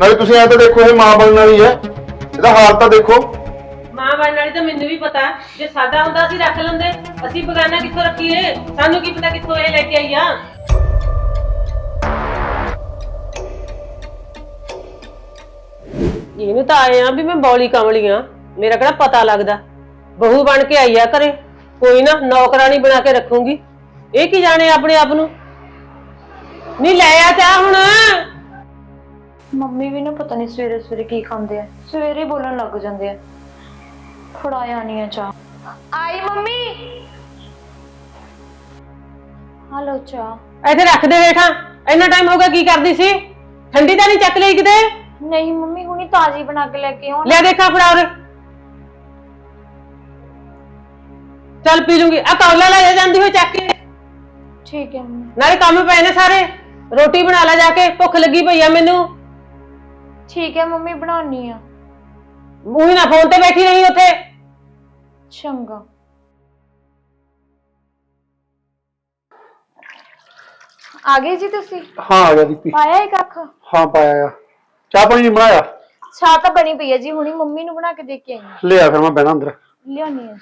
ਨਾਲੇ ਤੁਸੀਂ ਐ ਤਾਂ ਦੇਖੋ ਇਹ ਮਾਂ ਬਣਨ ਵਾਲੀ ਹੈ। ਇਹਦਾ ਹਾਲ ਤਾਂ ਦੇਖੋ। ਮਾਂ ਬਣਨ ਵਾਲੀ ਤਾਂ ਮੈਨੂੰ ਵੀ ਪਤਾ। ਜੇ ਸਾਡਾ ਹੁੰਦਾ ਅਸੀਂ ਰੱਖ ਲੈਂਦੇ। ਅਸੀਂ ਬਗਾਨਾ ਕਿੱਥੋਂ ਰੱਖੀਏ? ਸਾਨੂੰ ਕੀ ਪਤਾ ਕਿੱਥੋਂ ਇਹ ਲੈ ਕੇ ਆਈ ਆ। ਇਹਨੂੰ ਤਾਂ ਆਏ ਆ ਵੀ ਮੈਂ ਬੌਲੀ ਕਮਲੀ ਆ। ਮੇਰਾ ਕਿਹੜਾ ਪਤਾ ਲੱਗਦਾ। ਬਹੂ ਬਣ ਕੇ ਆਈ ਆ ਘਰੇ। ਕੋਈ ਨਾ ਨੌਕਰਾਨੀ ਬਣਾ ਕੇ ਰੱਖੂੰਗੀ। ਇਹ ਕੀ ਜਾਣੇ ਆਪਣੇ ਆਪ ਨੂੰ? ਨਹੀਂ ਲੈ ਆ ਚਾਹ ਹੁਣ। ਮੰਮੀ ਵੀ ਨਾ ਪਤਾ ਨਹੀਂ ਸਵੇਰੇ ਸਵੇਰੇ ਕੀ ਖਾਂਦੇ ਆ। ਸਵੇਰੇ ਹੀ ਬੋਲਣ ਲੱਗ ਜਾਂਦੇ ਆ। ਫੜਾਇਆ ਨਹੀਂ ਆ ਚਾਹ। ਆਈ ਮੰਮੀ! ਹਲੋ ਚਾਹ। ਇੱਥੇ ਰੱਖ ਦੇ ਬੈਠਾ ਇੰਨਾ ਟਾਈਮ ਹੋ ਗਿਆ ਕੀ ਕਰਦੀ ਸੀ? ਠੰਡੀ ਤਾਂ ਨਹੀਂ ਚੱਕ ਲਈ ਕਿਤੇ? ਨਹੀਂ ਮੰਮੀ ਹੁਣੀ ਤਾਜ਼ੀ ਬਣਾ ਕੇ ਲੈ ਕੇ ਆਉਣ। ਲੈ ਦੇਖਾ ਫੜਾ ਉਰੇ। ਚੱਲ ਪੀ ਲੂੰਗੀ। ਆ ਕੌਲਾ ਲੈ ਜਾਂਦੀ ਹੋਈ ਚੱਕ ਕੇ। ਠੀਕ ਹੈ ਮੰਮੀ। ਨਾਲੇ ਕੰਮ ਪਏ ਨੇ ਸਾਰੇ। ਰੋਟੀ ਬਣਾ ਲੈ ਜਾ ਕੇ। ਭੁੱਖ ਲੱਗੀ ਪਈ ਆ ਮੈਨੂੰ। ਠੀਕ ਹੈ ਮੰਮੀ ਬਣਾਉਣੀ ਆ। ਉਹੀ ਨਾ ਫੋਨ ਤੇ ਬੈਠੀ ਰਹੀ ਉੱਥੇ। ਚੰਗਾ। ਆ ਗਏ ਜੀ ਤੁਸੀਂ? ਹਾਂ ਆ ਗਿਆ ਦੀਪੀ ਪਾਇਆ ਇੱਕ ਅੱਖ? ਹਾਂ ਪਾਇਆ ਆ। ਚਾਹ ਪਾਣੀ ਨਹੀਂ ਬਣਾਇਆ? ਚਾਹ ਤਾਂ ਬਣੀ ਪਈ ਹੈ ਜੀ ਹੁਣੀ ਮੰਮੀ ਨੂੰ ਬਣਾ ਕੇ ਦੇ ਕੇ ਆਈ ਹਾਂ। ਲਿਆ ਫਿਰ ਮੈਂ ਬਹਿਣਾ ਅੰਦਰ। ਲਿਆਉਣੀ ਹੈ ਜੀ।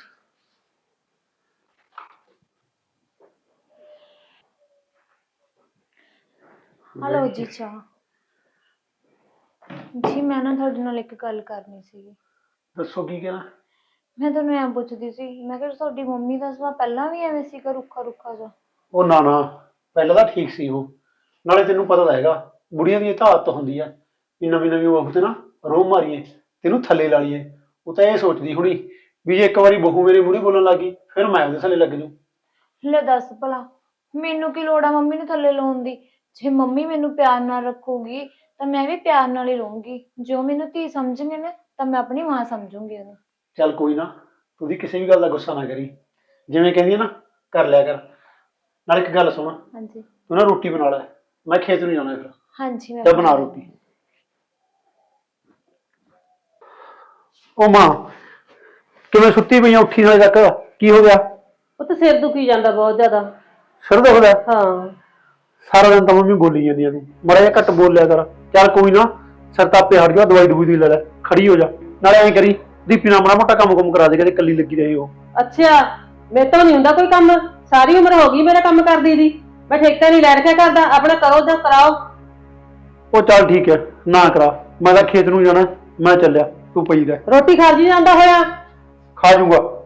ਹਲੋ ਜੀ ਚਾਹ। ਜੀ ਮੈਂ ਨਾ ਤੁਹਾਡੇ ਨਾਲ ਇੱਕ ਗੱਲ ਕਰਨੀ ਸੀਗੀ। ਦੱਸੋ ਕੀ ਕਹਿਣਾ? ਮੈਂ ਤੁਹਾਨੂੰ ਐਂ ਪੁੱਛਦੀ ਸੀ ਮੈਂ ਕਿਹਾ ਤੁਹਾਡੀ ਮੰਮੀ ਦਾ ਸੁਭਾਅ ਪਹਿਲਾਂ ਵੀ ਐਵੇਂ ਸੀਗਾ ਰੁੱਖਾ ਰੁੱਖਾ ਜਿਹਾ? ਉਹ ਨਾ ਨਾ ਪਹਿਲਾਂ ਤਾਂ ਠੀਕ ਸੀ ਉਹ। ਨਾਲੇ ਤੈਨੂੰ ਪਤਾ ਤਾਂ ਹੈਗਾ ਬੁੜੀਆਂ ਦੀ ਇਹ ਤਾਂ ਆਦਤ ਹੁੰਦੀ ਆ ਵੀ ਨਵੀਂ ਨਵੀਂ ਬਹੂ ਤੇ ਨਾ ਰੋਹ ਮਾਰੀਏ ਤੈਨੂੰ ਥੱਲੇ ਲਾ ਲਈਏ। ਉਹ ਤਾਂ ਇਹ ਸੋਚਦੀ ਹੁਣੀ ਵੀ ਜੇ ਇੱਕ ਵਾਰੀ ਬਹੂ ਮੇਰੀ ਬੁੜੀ ਬੋਲਣ ਲੱਗੀ ਫਿਰ ਮੈਂ ਉਹਦੇ ਥੱਲੇ ਲੱਗ ਜੂ। ਲੈ ਦੱਸ ਭਲਾ ਮੈਨੂੰ ਕੀ ਲੋੜ ਆ ਮੰਮੀ ਨੂੰ ਥੱਲੇ ਲਾਉਣ ਦੀ? ਜੇ ਮੰਮੀ ਮੈਨੂੰ ਪਿਆਰ ਨਾਲ ਰੱਖੂਗੀ ਤਾਂ ਮੈਂ ਵੀ ਪਿਆਰ ਨਾਲ ਹੀ ਰਹੂੰਗੀ। ਜੋ ਮੈਨੂੰ ਧੀ ਸਮਝਣਗੇ ਨਾ ਤਾਂ ਮੈਂ ਆਪਣੀ ਮਾਂ ਸਮਝੂੰਗੀ ਉਹਨੂੰ। ਚੱਲ ਕੋਈ ਨਾ ਤੂੰ ਉਹਦੀ ਕਿਸੇ ਵੀ ਗੱਲ ਦਾ ਗੁੱਸਾ ਨਾ ਕਰੀ। ਜਿਵੇਂ ਕਹਿੰਦੀ ਆ ਨਾ ਕਰ ਲਿਆ ਕਰ। ਨਾਲ ਇੱਕ ਗੱਲ ਸੁਣ। ਹਾਂਜੀ। ਤੂੰ ਨਾ ਰੋਟੀ ਬਣਾ ਲੈ। ਮੈਂ ਖੇਤ ਨੂੰ ਜਾਣਾ ਫਿਰ। ਹਾਂਜੀ ਮੈਂ ਤੇ ਬਣਾ ਰੋਟੀ। ਉਹ ਮਾਂ ਕਿਵੇਂ ਸੁੱਤੀ ਪਈਆਂ ਉੱਠੀ ਨਾਲੇ ਤੱਕ? ਕੀ ਹੋ ਗਿਆ? ਉਹ ਤਾਂ ਸਿਰ ਦੁਖੀ ਜਾਂਦਾ ਬਹੁਤ ਜ਼ਿਆਦਾ। ਸਿਰ ਦੁਖਦਾ? ਹਾਂ। ਸਾਰਾ ਦਿਨ ਤਾਂ ਮੰਮੀ ਬੋਲੀ ਜਾਂਦੀ ਆ ਤੂੰ। ਮੜਾ ਜਿਹਾ ਘੱਟ ਬੋਲ ਲਿਆ ਕਰ। ਚੱਲ ਕੋਈ ਨਾ ਸਿਰ ਤਾਪੇ ਹਟ ਜਾ ਦਵਾਈ ਦਵਾਈ ਦੀ ਲੈ ਲੈ ਖੜੀ ਹੋ ਜਾ। ਨਾਲੇ ਐਂ ਕਰੀ ਦੀਪੀ ਨਾਲ ਮਾੜਾ ਮੋਟਾ ਕੰਮ ਕੁਮ ਕਰਾ ਦੇ ਕਦੇ ਕੱਲੀ ਲੱਗੀ ਰਹੇ ਉਹ। ਅੱਛਾ ਮੇਰੇ ਤੋਂ ਨਹੀਂ ਹੁੰਦਾ ਕੋਈ ਕੰਮ। ਸਾਰੀ ਉਮਰ ਹੋ ਗਈ ਮੇਰਾ ਕੰਮ ਕਰਦੀ ਦੀ। ਮੈਂ ਠੇਕਾ ਨਹੀਂ ਲੈ ਰੱਖਿਆ ਕਰਦਾ ਆਪਣਾ ਕਰੋ ਜਾਂ ਕਰਾਓ। ਉਹ ਚੱਲ ਠੀਕ ਹੈ ਨਾ ਕਰਾ। ਮੈਂ ਤਾਂ ਖੇਤ ਨੂੰ ਜਾਣਾ ਮੈਂ ਚੱਲਿਆ ਤੂੰ ਪਈ ਰਹਿ। ਰੋਟੀ ਖਾਜੀ ਜਾਂਦਾ ਹੋਇਆ? ਖਾ ਜੂਗਾ।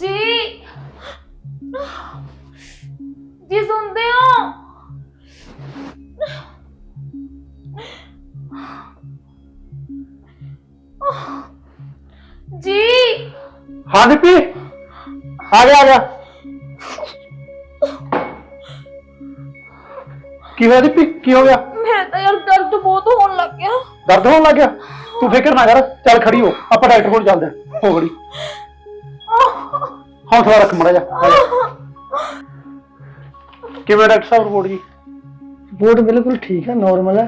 ਜੀ ਜੀ ਸੁਣਦੇ ਹੋ ਜੀ ਹਾਂ ਦੀਪੀ ਆ ਗਿਆ ਆ ਗਿਆ ਕੀ ਹੋਇਆ ਦੀਪੀ ਕੀ ਹੋ ਗਿਆ ਮੇਰੇ ਤਾਂ ਯਾਰ ਦਰਦ ਬਹੁਤ ਹੋਣ ਲੱਗ ਗਿਆ ਦਰਦ ਹੋਣ ਲੱਗ ਗਿਆ ਤੂੰ ਫਿਕਰ ਨਾ ਕਰ ਚੱਲ ਖੜੀ ਹੋ ਆਪਾਂ ਡਾਕਟਰ ਕੋਲ ਚੱਲਦੇ ਹਾਂ ਹੋ ਖੜੀ ਹੌਸਲਾ ਰੱਖ ਮੜਾ ਜਾ ਕਿਵੇਂ ਡਾਕਟਰ ਸਾਹਿਬ ਰਿਪੋਰਟ ਜੀ? ਰਿਪੋਰਟ ਬਿਲਕੁਲ ਠੀਕ ਹੈ ਨਾਰਮਲ ਹੈ।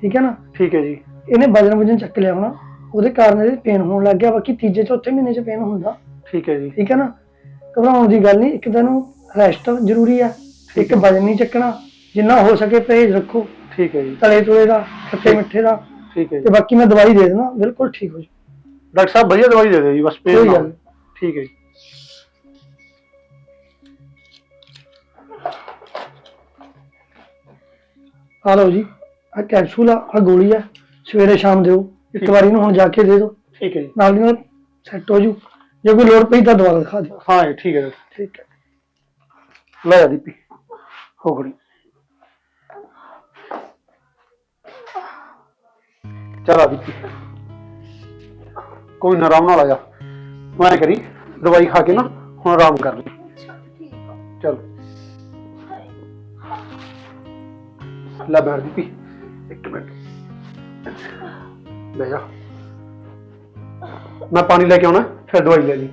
ਠੀਕ ਹੈ ਨਾ? ਠੀਕ ਹੈ ਜੀ। ਇਹਨੇ ਵਜਨ ਵਜਨ ਚੱਕ ਲਿਆ ਹੋਣਾ। ਉਹਦੇ ਕਾਰਨ ਇਹਦੇ ਪੇਨ ਹੋਣ ਲੱਗ ਗਿਆ ਬਾਕੀ ਤੀਜੇ ਚੌਥੇ ਮਹੀਨੇ 'ਚ ਪੇਨ ਹੁੰਦਾ। ਠੀਕ ਹੈ ਜੀ। ਠੀਕ ਹੈ ਨਾ? ਘਬਰਾਉਣ ਦੀ ਗੱਲ ਨਹੀਂ ਇੱਕ ਤਾਂ ਨੂੰ ਰੈਸਟ ਜ਼ਰੂਰੀ ਆ ਇੱਕ ਵਜਨ ਨਹੀਂ ਚੱਕਣਾ। ਜਿੰਨਾ ਹੋ ਸਕੇ ਪਰਹੇਜ਼ ਰੱਖੋ। ਠੀਕ ਹੈ ਜੀ। ਤਲੇ ਤੁਲੇ ਦਾ ਖੱਟੇ ਮਿੱਠੇ ਦਾ। ਠੀਕ ਹੈ ਤੇ ਜੀ ਬਾਕੀ ਮੈਂ ਦਵਾਈ ਦੇ ਦੇਣਾ ਬਿਲਕੁਲ ਠੀਕ ਹੋ ਜਾਊ। ਡਾਕਟਰ ਸਾਹਿਬ ਵਧੀਆ ਦਵਾਈ ਦੇ ਦਿਓ ਜੀ ਬਸ ਪੇਨ। ਠੀਕ ਹੈ ਜੀ। ਆ ਲਓ ਜੀ। ਆ ਕੈਪਸੂਲ ਆ ਆ ਗੋਲੀ ਆ। ਸਵੇਰੇ ਸ਼ਾਮ ਦਿਓ। ਇੱਕ ਵਾਰੀ ਨੂੰ ਹੁਣ ਜਾ ਕੇ ਦੇ ਦਿਓ। ਠੀਕ ਹੈ ਜੀ। ਨਾਲ ਦੀ ਨਾਲ ਸੈੱਟ ਹੋ ਜੂ। ਜੇ ਕੋਈ ਲੋੜ ਪਈ ਤਾਂ ਦੁਬਾਰਾ ਦਿਖਾ ਦਿਓ। ਹਾਂ ਜੀ ਠੀਕ ਹੈ ਜੀ। ਠੀਕ ਹੈ। ਲੈ ਜਾ ਦੀਪੀ। ਹੋ ਖੜੀ ਚਲ ਆ ਦੀਪੀ। ਕੋਈ ਨਾ ਆਰਾਮ ਨਾਲ ਆ ਜਾ। ਐਂ ਕਰੀ ਦਵਾਈ ਖਾ ਕੇ ਨਾ ਹੁਣ ਆਰਾਮ ਕਰ ਲਈ। ਚਲ। ਲੈ ਬੈਠ ਦੀਪੀ ਇੱਕ ਮਿੰਟ। ਲੈ ਜਾ। ਮੈਂ ਪਾਣੀ ਲੈ ਕੇ ਆਉਣਾ, ਫਿਰ ਦਵਾਈ ਲੈ ਲਈ।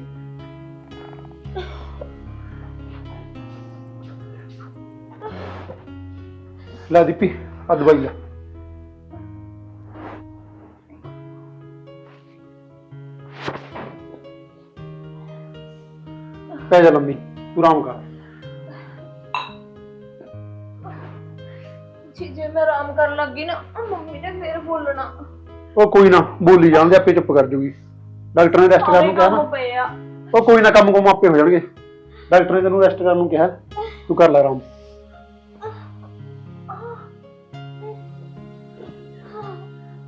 ਲੈ ਦੀਪੀ ਆ ਦਵਾਈ ਲੈ। ਪੈ ਜਾ ਲੰਮੀ, ਤੂੰ ਆਰਾਮ ਕਰ। ਜੇ ਕਰਨ ਲੱਗੀ ਨਾ ਮੰਮੀ ਨੇ ਫੇਰ ਬੋਲਣਾ। ਉਹ ਕੋਈ ਨਾ ਬੋਲੀ ਜਾਂਦੇ ਆਪੇ ਚੁੱਪ ਕਰ ਜੂਗੀ। ਡਾਕਟਰ ਨੇ ਰੈਸਟ ਕਰਨ ਨੂੰ ਕਿਹਾ ਨਾ। ਕੰਮ ਪਏ ਆ। ਉਹ ਕੋਈ ਨਾ ਕੰਮ ਕੁਮ ਆਪੇ ਹੋ ਜਾਣਗੇ। ਡਾਕਟਰ ਨੇ ਤੈਨੂੰ ਰੈਸਟ ਕਰਨ ਨੂੰ ਕਿਹਾ ਤੂੰ ਕਰ ਲੈ ਆਰਾਮ।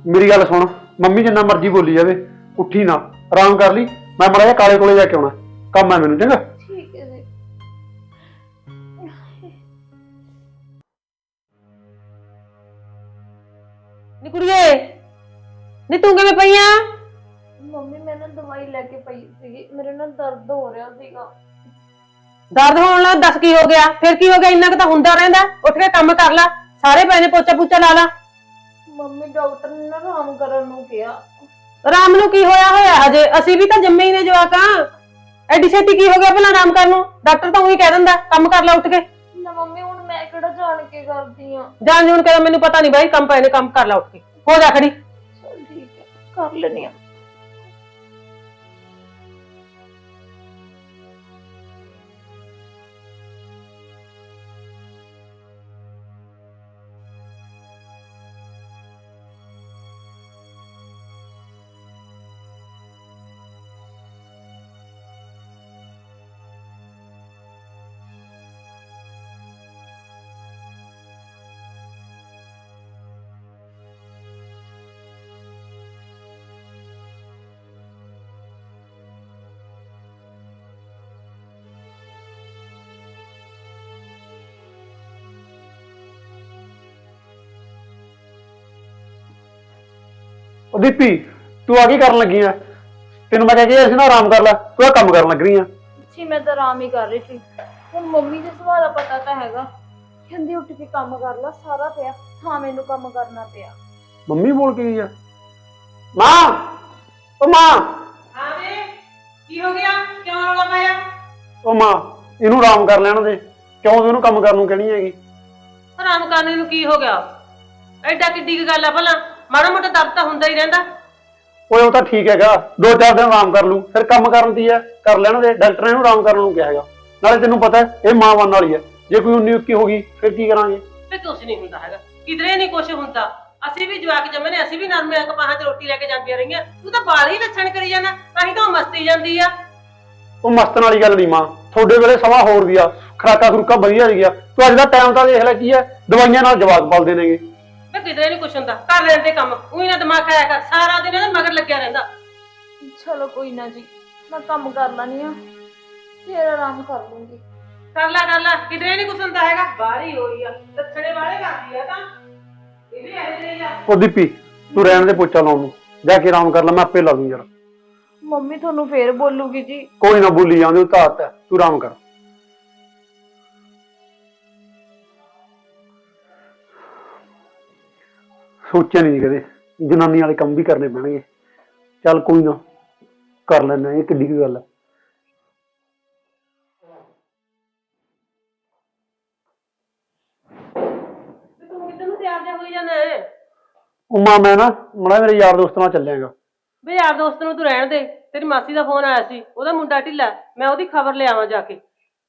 ਮੇਰੀ ਗੱਲ ਸੁਣ ਮੰਮੀ ਜਿੰਨਾ ਮਰਜ਼ੀ ਬੋਲੀ ਜਾਵੇ ਉੱਠੀ ਨਾ ਆਰਾਮ ਕਰ ਲਈ। ਮੈਂ ਮੜਾ ਜਿਹਾ ਕਾਲੇ ਕੋਲੇ ਜਾ ਕੇ ਆਉਣਾ। ਕੰਮ ਹੈ ਮੈਨੂੰ ਚੰਗਾ? ਕੁੜੀਏ। ਨੀ ਤੂੰ ਕਿਵੇਂ ਪਈਆਂ ਮੰਮੀ ਮੈਂ ਨਾ ਦਵਾਈ ਲੈ ਕੇ ਪਈ ਸੀਗੀ। ਮੇਰੇ ਨਾਲ ਦਰਦ ਹੋ ਰਿਹਾ ਸੀਗਾ। ਦਰਦ ਹੋਣ ਲੱਗ ਦੱਸ ਕੀ ਹੋ ਗਿਆ? ਫਿਰ ਕੀ ਹੋ ਗਿਆ? ਇੰਨਾ ਕੁ ਤਾਂ ਹੁੰਦਾ ਰਹਿੰਦਾ। ਉੱਠ ਕੇ ਕੰਮ ਕਰ ਲੈ। ਸਾਰੇ ਪੈ ਨੇ ਪੋਚਾ ਪੂਚਾ ਲਾ ਲਾ। ਮੰਮੀ ਡਾਕਟਰ ਨੇ ਨਾ ਆਰਾਮ ਕਰਨ ਨੂੰ ਕਿਹਾ। ਆਰਾਮ ਨੂੰ ਕੀ ਹੋਇਆ ਹੋਇਆ ਹਜੇ? ਅਸੀਂ ਵੀ ਤਾਂ ਜੰਮੇ ਹੀ ਨੇ ਜਵਾਕਾਂ ਐਡੀ ਛੇਤੀ ਕੀ ਹੋ ਗਿਆ ਭਲਾ ਆਰਾਮ ਕਰਨ ਨੂੰ? ਡਾਕਟਰ ਤਾਂ ਉਹੀ ਕਹਿ ਦਿੰਦਾ ਕੰਮ ਕਰ ਲੈ ਉੱਠ ਕੇ। ਨਾ ਮੰਮੀ ਮੈਂ ਕਿਹੜਾ ਜਾਣ ਕੇ ਕਰਦੀ ਆ? ਜਾਣ ਜੂਣ ਕੇ ਮੈਨੂੰ ਪਤਾ ਨਹੀਂ ਬਾਈ ਕੰਮ ਪਏ ਨੇ ਕੰਮ ਕਰ ਲੈ ਉੱਠ ਕੇ। ਹੋ ਜਾ ਖੜੀ। ਚਲ ਠੀਕ ਹੈ ਕਰ ਲੈਣੀ ਆ। ਉਹ ਦੀਪੀ ਤੂੰ ਆ ਕੀ ਕਰਨ ਲੱਗੀ ਆ? ਤੈਨੂੰ ਮੈਂ ਕਹਿ ਕੇ ਸੀ ਨਾ ਆਰਾਮ ਕਰ ਲੈ ਤੂੰ ਆ ਕੰਮ ਕਰਨ ਲੱਗ ਰਹੀ ਆ। ਜੀ ਮੈਂ ਤਾਂ ਆਰਾਮ ਹੀ ਕਰ ਰਹੀ ਸੀ। ਹੁਣ ਮੰਮੀ ਦੇ ਸੁਭਾਅ ਦਾ ਪਤਾ ਤਾਂ ਹੈਗਾ। ਕਹਿੰਦੀ ਉੱਠ ਕੇ ਕੰਮ ਕਰ ਲੈ ਸਾਰਾ ਪਿਆ ਹਾਂ ਮੈਨੂੰ ਕੰਮ ਕਰਨਾ ਪਿਆ। ਮੰਮੀ ਬੋਲ ਕੇ ਗਈ ਆ? ਮਾਂ ਉਹ ਮਾਂ। ਹਾਂ ਵੇ ਕੀ ਹੋ ਗਿਆ? ਕਿਉਂ ਰੌਲਾ ਪਾਇਆ? ਉਹ ਮਾਂ ਇਹਨੂੰ ਆਰਾਮ ਕਰ ਲੈਣ ਦੇ। ਕਿਉਂ ਤੂੰ ਇਹਨੂੰ ਕੰਮ ਕਰਨ ਨੂੰ ਕਹਿਣੀ ਹੈਗੀ? ਆਰਾਮ ਕਰਨ ਨੂੰ ਕੀ ਹੋ ਗਿਆ? ਐਡਾ ਕਿੱਡੀ ਕੁ ਗੱਲ ਆ ਭਲਾ। ਮਾੜਾ ਮੋਟਾ ਦਰਦ ਤਾਂ ਹੁੰਦਾ ਹੀ ਰਹਿੰਦਾ। ਓਏ ਉਹ ਤਾਂ ਠੀਕ ਹੈਗਾ। ਦੋ ਚਾਰ ਦਿਨ ਆਰਾਮ ਕਰ ਲੂ ਫਿਰ ਕੰਮ ਕਰਨ ਦੀ ਹੈ ਕਰ ਲੈਣ ਦੇ। ਡਾਕਟਰ ਨੇ ਇਹਨੂੰ ਆਰਾਮ ਕਰਨ ਨੂੰ ਕਿਹਾ ਹੈਗਾ। ਨਾਲੇ ਤੈਨੂੰ ਪਤਾ ਹੈ, ਇਹ ਮਾਂ ਬਣਨ ਵਾਲੀ ਹੈ। ਜੇ ਕੋਈ ਉਨੀ ਉੱਕੀ ਹੋ ਗਈ ਫਿਰ ਕੀ ਕਰਾਂਗੇ? ਤੇ ਕੁਛ ਨਹੀਂ ਹੁੰਦਾ ਹੈਗਾ। ਕਿਧਰੇ ਨਹੀਂ ਕੁਛ ਹੁੰਦਾ। ਅਸੀਂ ਵੀ ਜਵਾਕ ਜੰਮੇ ਨੇ ਅਸੀਂ ਵੀ ਨਰਮੇ ਕਪਾਹਾਂ 'ਚ ਰੋਟੀ ਲੈ ਕੇ ਜਾਂਦੀਆਂ ਰਹੀਆਂ। ਤੂੰ ਤਾਂ ਬਾਲ ਹੀ ਲੱਛਣ ਕਰੀ ਜਾਂਦਾ। ਤਾਂ ਹੀ ਤਾਂ ਉਹ ਮਸਤੀ ਜਾਂਦੀ ਆ। ਉਹ ਮਸਤਨ ਵਾਲੀ ਗੱਲ ਨਹੀਂ ਮਾਂ। ਤੁਹਾਡੇ ਵੇਲੇ ਸਮਾਂ ਹੋਰ ਵੀ ਆ। ਖਰਾਕਾ ਖਰੂਕਾ ਵਧੀਆ ਸੀਗੀਆਂ। ਤੂੰ ਅੱਜ ਦਾ ਟਾਈਮ ਤਾਂ ਦੇਖ ਲੈ ਕੀ ਹੈ? ਦਵਾਈਆਂ ਨਾਲ ਜਵਾਕ ਪਲਦੇ ਨੇਗੇ। ਕਿਧਰੇ ਨਹੀਂ ਕੁਛ ਹੁੰਦਾ ਕਰ ਲੈਣ ਦੇ ਕੰਮ ਉਹੀ ਨਾ ਦਿਮਾਗ ਖਾਇਆ ਕਰ ਸਾਰਾ ਦਿਨ ਇਹਦੇ ਮਗਰ ਲੱਗਿਆ ਰਹਿੰਦਾ। ਚਲੋ ਕੋਈ ਨਾ ਜੀ ਮੈਂ ਕੰਮ ਕਰ ਲੈਣੀ ਆ ਫਿਰ ਆਰਾਮ ਕਰ ਲੂੰਗੀ। ਕਰ ਲੈ ਕਰ ਲੈ ਕਿਧਰੇ ਨਹੀਂ ਕੁਛ ਹੁੰਦਾ ਹੈਗਾ। ਬਾਹਰੀ ਹੋਈ ਆ ਲੱਛਣੇ ਵਾਲੇ ਕਰਦੀ ਆ ਤਾਂ। ਇਹ ਵੀ ਇਹੋ ਜਿਹੀ ਆ। ਉਹ ਦੀਪੀ ਤੂੰ ਰਹਿਣ ਦੇ ਪੋਚਾ ਲਾਉਣ ਨੂੰ ਜਾ ਕੇ ਆਰਾਮ ਕਰ ਲੈ ਮੈਂ ਆਪੇ ਲਾ ਦੂੰ ਯਾਰ। ਮੰਮੀ ਤੁਹਾਨੂੰ ਫੇਰ ਬੋਲੂਗੀ ਜੀ। ਕੋਈ ਨਾ ਬੋਲੀ ਜਾਂਦੇ ਉਹ ਤਾਂ ਆਦਤ ਹੈ ਤੂੰ ਆਰਾਮ ਕਰ। ਸੋਚਿਆ ਨਹੀਂ ਕਦੇ। ਜਨਾਨੀ ਵਾਲੇ ਕੰਮ ਵੀ ਕਰਨੇ ਪੈਣਗੇ। ਚੱਲ ਕੋਈ ਨਾ ਕਰ ਲੈਣਾ ਇਹ ਕਿੱਡੀ ਕੁ ਗੱਲ ਹੈ ਤੇ ਤੂੰ ਕਿੱਧਰ ਨੂੰ ਤਿਆਰ ਜਿਹਾ ਹੋਈ ਜਾਂਦਾ ਹੈ ਉਮਾ ਮੈਂ ਨਾ ਮੜਾ ਮੇਰੇ ਯਾਰ ਦੋਸਤ ਨਾਲ ਚੱਲਿਆਗਾ। ਵੇ ਯਾਰ ਦੋਸਤ ਨੂੰ ਤੂੰ ਰਹਿਣ ਦੇ। ਤੇਰੀ ਮਾਸੀ ਦਾ ਫੋਨ ਆਇਆ ਸੀ। ਉਹਦਾ ਮੁੰਡਾ ਢਿੱਲਾ ਹੈ। ਮੈਂ ਉਹਦੀ ਖਬਰ ਲਿਆਵਾਂ ਜਾ ਕੇ।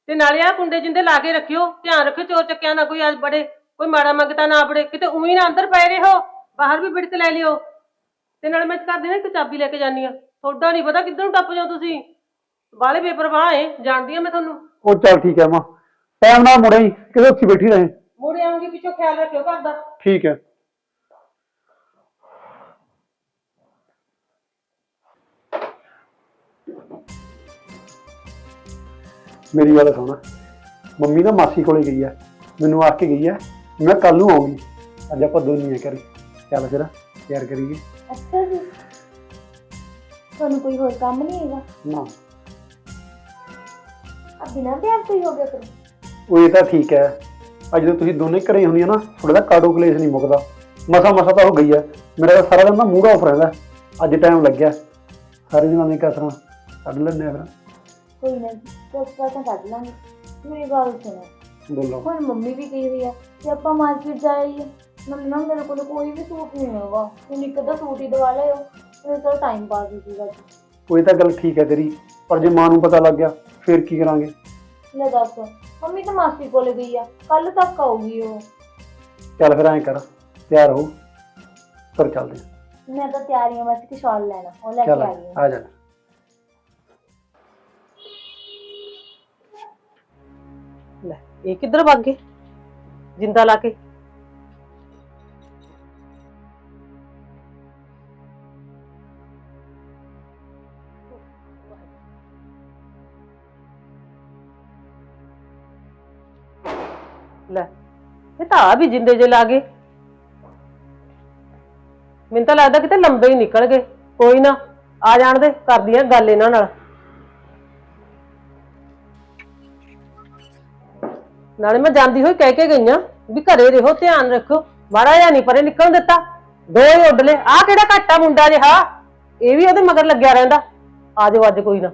ਤੇ ਨਾਲੇ ਆ ਕੁੰਡੇ ਜਿੰਦੇ ਲਾ ਕੇ ਰੱਖਿਓ। ਧਿਆਨ ਰੱਖਿਓ ਚੋਰ ਚੱਕਿਆਂ ਦਾ ਕੋਈ ਅੱਜ ਬੜੇ ਕੋਈ ਮਾੜਾ ਮੰਗਤਾ ਨਾ ਬੜੇ ਕਿਤੇ ਉਵੇਂ ਹੀ ਨਾ ਅੰਦਰ ਪਏ ਰਹੋ ਬਾਹਰ ਵੀ ਬਿੜਕ ਲੈ ਲਿਓ। ਤੇ ਨਾਲੇ ਮੈਂ ਘਰ ਦੇ ਨਾ ਇੱਕ ਚਾਬੀ ਲੈ ਕੇ ਜਾਨੀ ਆ ਤੁਹਾਡਾ ਨਹੀਂ ਪਤਾ ਕਿੱਧਰ ਨੂੰ ਟੱਪ ਜਾਓ ਤੁਸੀਂ। ਬਾਲੇ ਬੇਪਰਵਾਹ ਏ ਜਾਣਦੀ ਆ ਮੈਂ ਤੁਹਾਨੂੰ। ਉਹ ਚੱਲ ਠੀਕ ਹੈ ਮਾਂ। ਟਾਈਮ ਨਾਲ ਮੁੜੇ ਹੀ ਕਿਤੇ ਉੱਥੇ ਬੈਠੀ ਰਹੇ। ਮੁੜੇ ਆਉਂਗੀ ਪਿੱਛੋਂ ਖਿਆਲ ਰੱਖਿਓ ਘਰ ਦਾ। ਠੀਕ ਹੈ। ਮੇਰੀ ਗੱਲ ਸੁਣ। ਮੰਮੀ ਨਾ ਮਾਸੀ ਕੋਲੇ ਗਈ ਆ ਮੈਨੂੰ ਆ ਕੇ ਗਈ ਆ ਮੈਂ ਕੱਲ ਨੂੰ ਆਉਂਗੀ ਅੱਜ ਆਪਾਂ ਦੋਨੀਆਂ ਕਰੀ ਚੱਲ ਫਿਰ ਤਿਆਰ ਕਰੀਏ। ਅੱਛਾ ਜੀ। ਤੁਹਾਨੂੰ ਕੋਈ ਹੋਰ ਕੰਮ ਨਹੀਂ ਹੈਗਾ? ਨਾ। ਆ ਬਿਨਾਂ ਵਿਆਹ ਤੋਂ ਹੀ ਹੋ ਗਿਆ ਕਰੋ ਉਹ ਇਹ ਤਾਂ ਠੀਕ ਹੈ। ਅੱਜ ਜਦੋਂ ਤੁਸੀਂ ਦੋਨੇ ਘਰੇ ਹੁੰਦੀਆਂ ਨਾ ਤੁਹਾਡਾ ਤਾਂ ਕਾਡੋ ਕਲੇਸ਼ ਨਹੀਂ ਮੁੱਕਦਾ। ਮਸਾ ਮਸਾ ਤਾਂ ਹੋ ਗਈ ਹੈ। ਮੇਰਾ ਤਾਂ ਸਾਰਾ ਦਿਨ ਨਾ ਮੂਡ ਆਫ ਰਹਿੰਦਾ ਅੱਜ ਟਾਈਮ ਲੱਗਿਆ। ਸਾਰੇ ਦਿਨਾਂ ਦੀਆਂ ਕਸਰਾਂ ਕੱਢ ਲੈਂਦੇ ਆ ਫਿਰ। ਕੋਈ ਨਾ ਜੀ ਕੋਸਤਾ ਤਾਂ ਕੱਢ ਲਾਂਗੇ। ਮੇਰੀ ਗੱਲ ਸੁਣੋ। ਬੋਲੋ। ਹੁਣ ਮੰਮੀ ਵੀ ਕਹੀ ਰਹੀ ਆ ਕਿ ਆਪਾਂ ਮਾਰਕੀਟ ਜਾਈਏ। ਮੰਮਾ ਮੇਰੇ ਕੋਲ ਕੋਈ ਵੀ ਸੂਟ ਨਹੀਂ ਹੈਗਾ। ਮੈਨੂੰ ਇੱਕ ਅੱਧਾ ਸੂਟ ਹੀ ਦਵਾ ਲਿਓ ਮੇਰੇ ਕੋਲ ਟਾਈਮ ਪਾਸ ਹੀ ਸੀਗਾ ਜੀ। ਉਹ ਇਹ ਤਾਂ ਗੱਲ ਠੀਕ ਹੈ ਤੇਰੀ ਪਰ ਜੇ ਮਾਂ ਨੂੰ ਪਤਾ ਲੱਗ ਗਿਆ ਫਿਰ ਕੀ ਕਰਾਂਗੇ? ਲੈ ਦੱਸ ਮੰਮੀ ਤਾਂ ਮਾਸੀ ਕੋਲੇ ਗਈ ਆ ਕੱਲ ਤੱਕ ਆਊਗੀ ਉਹ। ਚੱਲ ਫਿਰ ਐਂ ਕਰ ਤਿਆਰ ਹੋ ਫਿਰ ਚੱਲਦੇ ਹਾਂ। ਮੈਂ ਤਾਂ ਤਿਆਰੀਆਂ ਬਸ ਕਿ ਸ਼ਾਲ ਲੈਣਾ ਉਹ ਲੈ ਚੱਲ ਕੇ ਆ ਗਈ। ਆ ਜਾ। ਲੈ। ਇਹ ਕਿੱਧਰ ਭੱਗ ਗਏ? ਜਿੰਦਾ ਲਾ ਕੇ। ਲੈ, ਇਹ ਤਾਂ ਆ ਵੀ ਜਿੰਦੇ ਜੇ ਲਾ ਗਏ। ਮੈਨੂੰ ਤਾਂ ਲੱਗਦਾ ਕਿਤੇ ਲੰਬੇ ਹੀ ਨਿਕਲ ਗਏ। ਕੋਈ ਨਾ, ਆ ਜਾਣ ਦੇ, ਕਰਦੀ ਕਰਦੀਆਂ ਗੱਲ ਇਹਨਾਂ ਨਾਲ। ਨਾਲੇ ਮੈਂ ਜਾਂਦੀ ਹੋਈ ਕਹਿ ਕੇ ਗਈਆਂ ਵੀ ਘਰੇ ਰਹੋ ਧਿਆਨ ਰੱਖੋ। ਮਾੜਾ ਜਿਹਾ ਨਹੀਂ ਪਰੇ ਨਿਕਲਣ ਦਿੱਤਾ। ਦੋ ਹੀ ਉੱਡ ਲੈ ਆ ਕਿਹੜਾ ਘੱਟਾ ਮੁੰਡਾ ਜਿਹਾ ਇਹ ਵੀ ਉਹਦੇ ਮਗਰ ਲੱਗਿਆ ਰਹਿੰਦਾ। ਆ ਜਾਓ ਅੱਜ ਕੋਈ ਨਾ।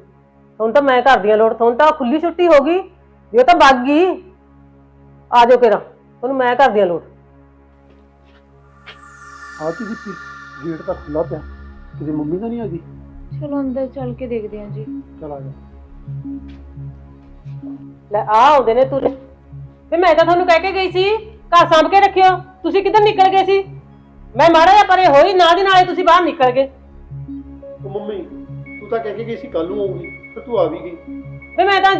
ਹੁਣ ਤਾਂ ਮੈਂ ਕਰਦੀਆਂ ਲੋੜ ਹੁਣ ਤਾਂ ਖੁੱਲੀ ਛੁੱਟੀ ਹੋ ਗਈ। ਵੀ ਉਹ ਤਾਂ ਭੱਗ ਗਈ। ਆ ਜਾਓ ਕਿਰਾ ਹੁਣ ਮੈਂ ਕਰਦੀਆਂ ਲੋੜ। ਆ ਕੀ ਦਿੱਤੀ ਗੇਟ ਤਾਂ ਖੁੱਲਾ ਪਿਆ। ਕਿਤੇ ਮੰਮੀ ਤਾਂ ਨਹੀਂ ਆ ਗਈ ਚਲੋ ਅੰਦਰ ਚੱਲ ਕੇ ਦੇਖਦੇ ਹਾਂ ਜੀ। ਚਲ ਆ ਜਾ। ਲੈ ਆ ਆਉਂਦੇ ਨੇ ਤੁਰੇ। ਤੇ ਮੈਂ ਤਾਂ ਤੁਹਾਨੂੰ ਕਹਿ ਕੇ ਗਈ ਸੀ ਘਰ ਸਾਂਭ ਕੇ ਰੱਖਿਓ। ਤੁਸੀਂ ਕਿੱਧਰ ਨਿਕਲ ਗਏ ਸੀ? ਮੈਂ ਮਾੜਾ ਜਿਹਾ ਪਰੇ ਹੋਈ ਨਾਲ ਦੀ ਨਾਲੇ ਤੁਸੀਂ ਬਾਹਰ ਨਿਕਲ ਗਏ। ਉਹ ਮੰਮੀ ਤੂੰ ਤਾਂ ਕਹਿ ਕੇ ਗਈ ਸੀ ਕੱਲ ਨੂੰ ਆਉਂਗੀ ਫਿਰ ਤੂੰ ਆ ਵੀ ਗਈ। ਵੀ ਮੈਂ ਤਾਂ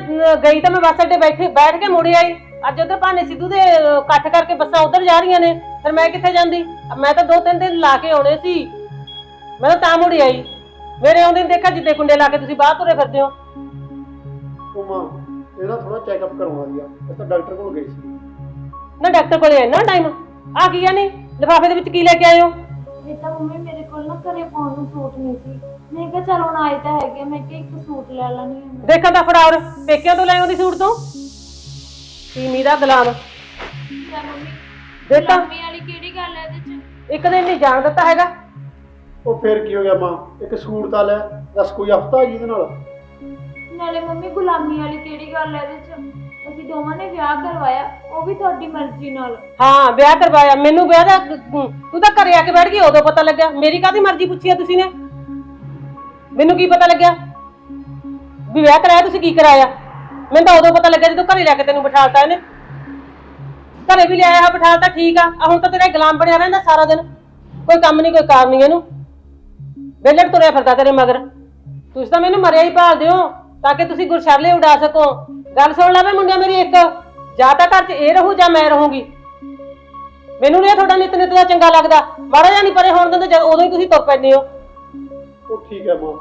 ਗਈ ਤਾਂ ਮੈਂ ਬੱਸ ਅੱਡੇ ਬੈਠੇ ਬੈਠ ਕੇ ਮੁੜ ਆਈ। ਅੱਜ ਉਧਰ ਭਾਨੇ ਸਿੱਧੂ ਦੇ ਇਕੱਠ ਕਰਕੇ ਬੱਸਾਂ ਉਧਰ ਜਾ ਰਹੀਆਂ ਨੇ ਫਿਰ ਮੈਂ ਕਿੱਥੇ ਜਾਂਦੀ? ਮੈਂ ਤਾਂ ਦੋ ਤਿੰਨ ਦਿਨ ਲਾ ਕੇ ਆਉਣੇ ਸੀ। ਮੈਂ ਤਾਂ ਤਾਂ ਮੁੜ ਆਈ। ਮੇਰੇ ਆਉਂਦੇ ਨੂੰ ਦੇਖਿਆ ਜਿੱਦੇ ਕੁੰਡੇ ਲਾ ਕੇ ਤੁਸੀਂ ਬਾਹਰ ਤੁਰੇ ਫਿਰਦੇ ਹੋ। ਉਹ ਮਾਂ ਇਹਦਾ ਥੋੜਾ ਚੈੱਕਅਪ ਕਰਵਾਉਣਾ ਸੀਗਾ। ਅਸੀਂ ਤਾਂ ਡਾਕਟਰ ਕੋਲ ਗਏ ਸੀ। ਨਾ ਡਾਕਟਰ ਕੋਲੇ ਇੰਨਾ ਟਾਈਮ ਆ ਕੀ ਆ ਨਹੀਂ ਲਿਫਾਫੇ ਦੇ ਵਿੱਚ ਕੀ ਲੈ ਕੇ ਆਏ ਹੋ? ਇਹ ਤਾਂ ਮੰਮੀ ਮੇਰੇ ਕੋਲ ਨਾ ਘਰੇ ਪਾਉਣ ਨੂੰ ਸੂਟ ਨਹੀਂ ਸੀ। ਮੈਂ ਕਿਹਾ ਚਲ ਹੁਣ ਆਏ ਤਾਂ ਹੈਗੇ ਮੈਂ ਕਿਹਾ ਇੱਕ ਸੂਟ ਲੈ ਲੈਣੀ ਹੈ ਦੇਖਾਂ ਤਾਂ ਫੜਾ ਔਰ ਪੇਕਿਆਂ ਤੋਂ ਲੈ ਆਉਂਦੀ ਸੂਟ ਤੋਂ? ਤੀਮੀ ਦਾ ਗੁਲਾਮ। ਲੈ ਮੰਮੀ। ਦੇਖਾਂ। ਮੰਮੀ ਵਾਲੀ ਕਿਹੜੀ ਗੱਲ ਹੈ ਇਹਦੇ ਚ? ਇੱਕ ਦਿਨ ਨਹੀਂ ਜਾਣ ਦਿੱਤਾ ਹੈਗਾ। ਉਹ ਫਿਰ ਕੀ ਹੋ ਗਿਆ ਮਾਂ? ਇੱਕ ਸੂਟ ਤਾਂ ਲੈ ਦੱਸ ਕੋਈ ਹਫਤਾ ਗਈ ਇਹਦੇ ਨਾਲ। ਨਾਲੇ ਮੰਮੀ, ਗੁਲਾਮੀ ਵਾਲੀ ਕਿਹੜੀ ਗੱਲ ਹੈ ਇਹਦੇ ਚ? ਅਸੀਂ ਦੋਵਾਂ ਨੇ ਵਿਆਹ ਕਰਵਾਇਆ, ਉਹ ਵੀ ਤੁਹਾਡੀ ਮਰਜ਼ੀ ਨਾਲ। ਹਾਂ, ਵਿਆਹ ਕਰਵਾਇਆ। ਮੈਨੂੰ ਵਿਆਹ ਦਾ, ਤੂੰ, ਤਾਂ ਘਰੇ ਆ ਕੇ ਬੈਠ ਗਈ, ਉਦੋਂ ਪਤਾ ਲੱਗਿਆ। ਮੇਰੀ ਕਾਹਦੀ ਮਰਜ਼ੀ ਪੁੱਛੀ ਆ ਤੁਸੀਂ ਨੇ? ਮੈਨੂੰ ਕੀ ਪਤਾ ਲੱਗਿਆ? ਵੀ ਵਿਆਹ ਕਰਾਇਆ, ਤੁਸੀਂ ਕੀ ਕਰਾਇਆ? ਮੈਨੂੰ ਤਾਂ ਉਦੋਂ ਪਤਾ ਲੱਗਿਆ ਜਦੋਂ ਘਰੇ ਲੈ ਕੇ ਤੈਨੂੰ ਬਿਠਾਲਤਾ ਇਹਨੇ। ਘਰੇ ਵੀ ਲਿਆਇਆ ਬਿਠਾਲਤਾ, ਠੀਕ ਆ। ਆ ਹੁਣ ਤਾਂ ਤੇਰਾ ਗੁਲਾਮ ਬਣਿਆ ਰਹਿੰਦਾ ਸਾਰਾ ਦਿਨ। ਕੋਈ ਕੰਮ ਨਹੀਂ, ਕੋਈ ਕਾਰ ਨਹੀਂ ਇਹਨੂੰ। ਵੇਲੜ ਤੁਰਿਆ ਫਿਰਦਾ ਤੇਰੇ ਮਗਰ। ਤੁਸੀਂ ਤਾਂ ਮੈਨੂੰ ਮਰਿਆ ਹੀ ਭਾਲਦੇ ਹੋ। ਤਾਂ ਕਿ ਤੁਸੀਂ ਗੁਰਸ਼ਰਲੇ ਉਡਾ ਸਕੋ। ਗੱਲ ਸੁਣ ਲੈ ਵੇ ਮੁੰਡਿਆ ਮੇਰੀ ਇੱਕ। ਜਾਂ ਤਾਂ ਘਰ 'ਚ ਇਹ ਰਹੂ ਜਾਂ ਮੈਂ ਰਹੂੰਗੀ। ਮੈਨੂੰ ਨਹੀਂ ਤੁਹਾਡਾ ਨਿਤ ਨਿਤ ਦਾ ਚੰਗਾ ਲੱਗਦਾ। ਮਾੜਾ ਜਿਹਾ ਨਹੀਂ ਪਰੇ ਹੋਣ ਦਿੰਦੇ ਜਦ ਉਦੋਂ ਹੀ ਤੁਸੀਂ ਤੁਰ ਪੈਂਦੇ ਹੋ। ਉਹ ਠੀਕ ਹੈ ਮਾਂ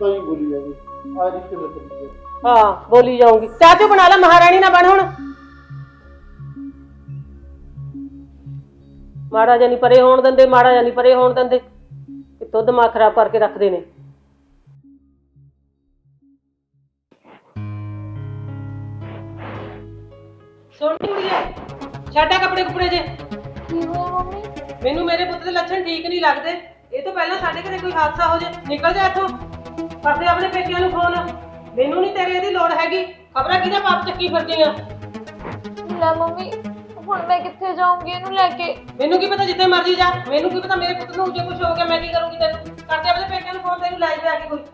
ਤਾਂ ਹੀ ਬੋਲੀ ਜਾਵੇ ਆ ਜੀ ਕਿਵੇਂ ਕਰੀ ਹੈ ਹਾਂ ਬੋਲੀ ਜਾਊਂਗੀ। ਚਾਚੂ ਬਣਾ ਲੈ ਮਹਾਰਾਣੀ ਨਾ ਬਣ ਹੁਣ। ਮਾੜਾ ਜਿਹਾ ਨਹੀਂ ਪਰੇ ਹੋਣ ਦਿੰਦੇ ਮਾੜਾ ਜਿਹਾ ਨਹੀਂ ਪਰੇ ਹੋਣ ਦਿੰਦੇ। ਕਿਤੋਂ ਦਿਮਾਗ ਖਰਾਬ ਕਰਕੇ ਰੱਖਦੇ ਨੇ। ਸੁਣ ਕੁੜੀਏ ਛੱਡਾ ਕੱਪੜੇ ਕੁਪੜੇ ਜੇ। ਕੀ ਹੋਇਆ ਮੰਮੀ? ਮੈਨੂੰ ਮੇਰੇ ਪੁੱਤ ਦੇ ਲੱਛਣ ਠੀਕ ਨਹੀਂ ਲੱਗਦੇ। ਇਹ ਤੋਂ ਪਹਿਲਾਂ ਸਾਡੇ ਘਰੇ ਕੋਈ ਹਾਦਸਾ ਹੋ ਜਾਏ ਨਿਕਲ ਜਾ ਇੱਥੋਂ। ਕਰਦੇ ਆਪਣੇ ਪੇਕਿਆਂ ਨੂੰ ਫੋਨ। ਮੈਨੂੰ ਨਹੀਂ ਤੇਰੇ ਇਹਦੀ ਲੋੜ ਹੈਗੀ। ਖਬਰਾਂ ਕਿਹਦਾ ਪਾਪ ਚੱਕੀ ਫਿਰਦੀ ਆ? ਲੈ ਮੰਮੀ ਹੁਣ ਮੈਂ ਕਿੱਥੇ ਜਾਊਂਗੀ ਇਹਨੂੰ ਲੈ ਕੇ? ਮੈਨੂੰ ਕੀ ਪਤਾ ਜਿੱਥੇ ਮਰਜ਼ੀ ਜਾ। ਮੈਨੂੰ ਕੀ ਪਤਾ ਮੇਰੇ ਪੁੱਤ ਨੂੰ ਜੇ ਕੁਝ ਹੋ ਗਿਆ ਮੈਂ ਕੀ ਕਰੂੰਗੀ ਤੈਨੂੰ? ਕਰਦੇ ਆਪਣੇ ਪੇਕਿਆਂ ਨੂੰ ਫੋਨ ਤੈਨੂੰ ਲੈ ਜਾ ਕੇ ਕੋਈ।